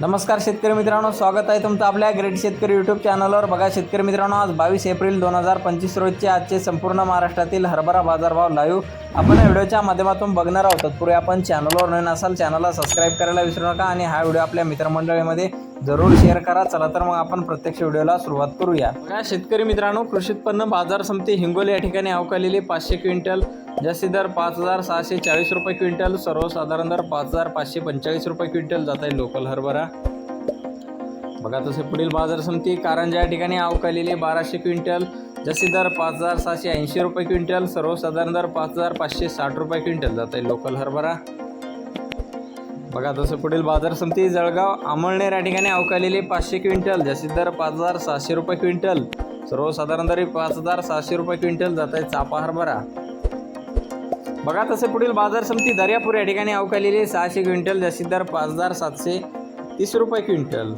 नमस्कार शेतकरी मित्रांनो स्वागत आहे तुमचं आपल्या ग्रेट शेतकरी यूट्यूब चॅनलवर बघा शेतकरी मित्रांनो आज बावीस एप्रिल दोन हजार पंचवीस रोजचे आजचे संपूर्ण महाराष्ट्रातील हरभरा बाजारभाव लाईव्ह आपण या व्हिडिओच्या माध्यमातून बघणार आहोत. तत्पूर्वी आपण चॅनलवर नवीन असाल चॅनलला सबस्क्राईब करायला विसरू नका आणि हा व्हिडिओ आपल्या मित्रमंडळीमध्ये जरूर शेअर करा. चला तर मग आपण प्रत्यक्ष व्हिडिओला सुरुवात करूया. बघा शेतकरी मित्रांनो कृषी उत्पन्न बाजार समिती हिंगोली या ठिकाणी अवकालेली पाचशे क्विंटल जास्ती दर पाच हजार सहाशे चाळीस रुपये क्विंटल सर्वसाधारण दर पाच हजार पाचशे पंचेचाळीस रुपये क्विंटल जात आहे लोकल हरभरा. बघा तसे पुढील बाजार समिती कारंजा या ठिकाणी अवकालेली बाराशे क्विंटल जसे दर पाच हजार सहाशे ऐंशी रुपये क्विंटल सर्वसाधारण दर पाच हजार पाचशे साठ रुपये क्विंटल जात आहे लोकल हरभरा. बघा तसं पुढील बाजार समिती जळगाव अमळनेर या ठिकाणी अवकालेली पाचशे क्विंटल जास्तीत दर पाच हजार सहाशे रुपये क्विंटल. सर्वसाधारण दर पाच हजार सहाशे रुपये क्विंटल जात आहे चापा हरभरा. बघा तसे पुढील बाजार समिती दर्यापूर या ठिकाणी अवकालेले सहाशे क्विंटल जास्तीत दर पाच हजार सातशे तीस रुपये क्विंटल.